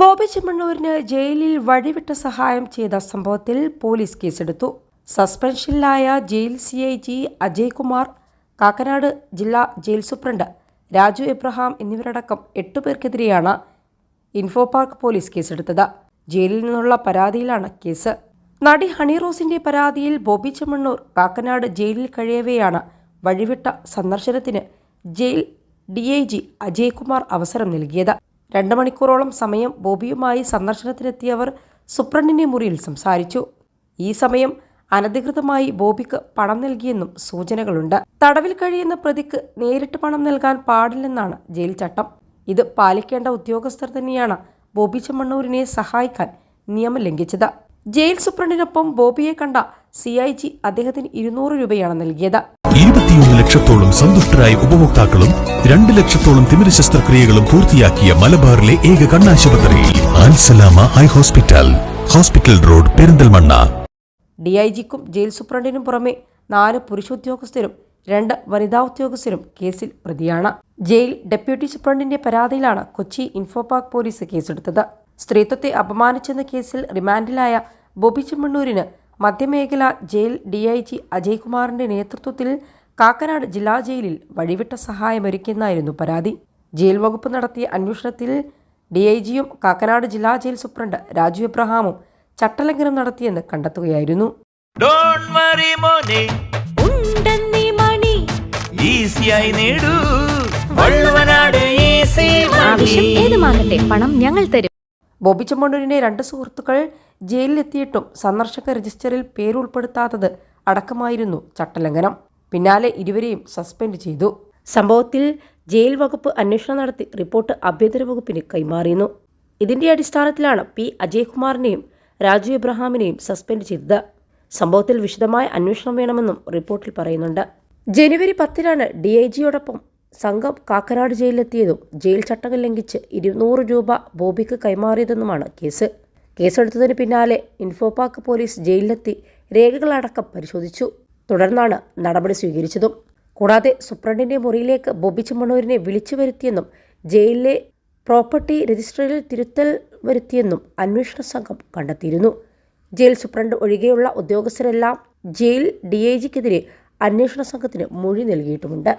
ബോബി ചെമ്മണ്ണൂരിന് ജയിലിൽ വഴിവിട്ട സഹായം ചെയ്ത സംഭവത്തിൽ പോലീസ് കേസെടുത്തു. സസ്പെൻഷനിലായ jail C I G Ajay Kumar Kakkanad ജില്ലാ ജയിൽ സൂപ്രണ്ട് രാജു എബ്രഹാം എന്നിവരടക്കം എട്ടുപേർക്കെതിരെയാണ് ഇൻഫോ പാർക്ക് പോലീസ് കേസെടുത്തത്. ജയിലിൽ നിന്നുള്ള പരാതിയിലാണ് കേസ്. നടി ഹണി റോസിന്റെ പരാതിയിൽ ബോബി ചെമ്മണ്ണൂർ കാക്കനാട് ജയിലിൽ കഴിയവെയാണ് വഴിവിട്ട സന്ദർശനത്തിന് jail D I G Ajay Kumar അവസരം നൽകിയത്. രണ്ട് മണിക്കൂറോളം സമയം ബോബിയുമായി സന്ദർശനത്തിനെത്തിയവർ സുപ്രണ്ടിന്റെ മുറിയിൽ സംസാരിച്ചു. ഈ സമയം അനധികൃതമായി ബോബിക്ക് പണം നൽകിയെന്നും സൂചനകളുണ്ട്. തടവിൽ കഴിയുന്ന പ്രതിക്ക് നേരിട്ട് പണം നൽകാൻ പാടില്ലെന്നാണ് ജയിൽ ചട്ടം. ഇത് പാലിക്കേണ്ട ഉദ്യോഗസ്ഥർ തന്നെയാണ് ബോബി ചെമ്മണ്ണൂരിനെ സഹായിക്കാൻ നിയമം ലംഘിച്ചത്. ജയിൽ സൂപ്രണ്ടിനൊപ്പം ബോബിയെ കണ്ട സി ഐ ജി അദ്ദേഹത്തിന് ഇരുന്നൂറ് രൂപയാണ് നൽകിയത്. ഇരുപത്തിയൊന്ന് ലക്ഷത്തോളം സന്തുഷ്ടരായ ഉപഭോക്താക്കളും രണ്ട് ലക്ഷത്തോളം തിമിര ശസ്ത്രക്രിയകളും പൂർത്തിയാക്കിയ മലബാറിലെ ഏക കണ്ണാശുപത്രി Ansalama eye hospital hospital road Perinthalmanna. D I ജിക്കും jail സൂപ്രണ്ടിനും പുറമെ നാല് പുരുഷ ഉദ്യോഗസ്ഥരും രണ്ട് വനിതാ ഉദ്യോഗസ്ഥരും കേസിൽ പ്രതിയാണ്. ജയിൽ ഡെപ്യൂട്ടി സൂപ്രണ്ടിന്റെ പരാതിയിലാണ് കൊച്ചി ഇൻഫോപാക് പോലീസ് കേസെടുത്തത്. സ്ത്രീത്വത്തെ അപമാനിച്ചെന്ന കേസിൽ റിമാൻഡിലായ ബോബി ചെമ്മണ്ണൂരിന് മധ്യമേഖല ജയിൽ ഡി ഐ ജി അജയ്കുമാറിന്റെ നേതൃത്വത്തിൽ കാക്കനാട് ജില്ലാ ജയിലിൽ വഴിവിട്ട സഹായമൊരുക്കിയെന്നായിരുന്നു പരാതി. ജയിൽ വകുപ്പ് നടത്തിയ അന്വേഷണത്തിൽ ഡി ഐ ജിയും കാക്കനാട് ജില്ലാ ജയിൽ സൂപ്രണ്ട് രാജു എബ്രഹാമും ചട്ടലംഘനം നടത്തിയെന്ന് കണ്ടെത്തുകയായിരുന്നു. ഡോണ്ട് വറി മോനെ. ഉണ്ടെന്നീ മണി. ഈസിയായി നേടൂ. വള്ളുവനാട് ഈസി ആവശ്യം ഏതുമാകട്ടെ പണം ഞങ്ങൾ തരും. ബോബി ചെമ്മണ്ണൂരിന്റെ രണ്ട് സുഹൃത്തുക്കൾ ജയിലിലെത്തിയിട്ടും സന്ദർശക രജിസ്റ്ററിൽ പേരുൾപ്പെടുത്താത്തത് അടക്കമായിരുന്നു ചട്ടലംഘനം. പിന്നാലെ ഇരുവരെയും സസ്പെൻഡ് ചെയ്തു. സംഭവത്തിൽ ജയിൽ വകുപ്പ് അന്വേഷണം നടത്തി റിപ്പോർട്ട് ആഭ്യന്തര വകുപ്പിന് കൈമാറിയിരുന്നു. ഇതിന്റെ അടിസ്ഥാനത്തിലാണ് പി അജയ്കുമാറിനെയും രാജു എബ്രഹാമിനെയും സസ്പെൻഡ് ചെയ്തത്. സംഭവത്തിൽ വിശദമായ അന്വേഷണം വേണമെന്നും റിപ്പോർട്ടിൽ പറയുന്നുണ്ട്. ജനുവരി പത്തിനാണ് ഡി ഐ ജിയോടൊപ്പം സംഘം കാക്കനാട് ജയിലിലെത്തിയതും ജയിൽ ചട്ടങ്ങൾ ലംഘിച്ച് ഇരുന്നൂറ് രൂപ ബോബിക്ക് കൈമാറിയതെന്നുമാണ് കേസ്. കേസെടുത്തതിന് പിന്നാലെ ഇൻഫോപാക്ക് പോലീസ് ജയിലിലെത്തി രേഖകളടക്കം പരിശോധിച്ചു. തുടർന്നാണ് നടപടി സ്വീകരിച്ചതും. കൂടാതെ സൂപ്രണ്ടിന്റെ മുറിയിലേക്ക് ബോബി ചെമ്മണ്ണൂരിനെ വിളിച്ചു വരുത്തിയെന്നും ജയിലിലെ പ്രോപ്പർട്ടി രജിസ്റ്ററിൽ തിരുത്തൽ വരുത്തിയെന്നും അന്വേഷണ സംഘം കണ്ടെത്തിയിരുന്നു. ജയിൽ സൂപ്രണ്ട് ഒഴികെയുള്ള ഉദ്യോഗസ്ഥരെല്ലാം ജയിൽ ഡി ഐ ജിക്കെതിരെ അന്വേഷണ സംഘത്തിന് മൊഴി നൽകിയിട്ടുമുണ്ട്.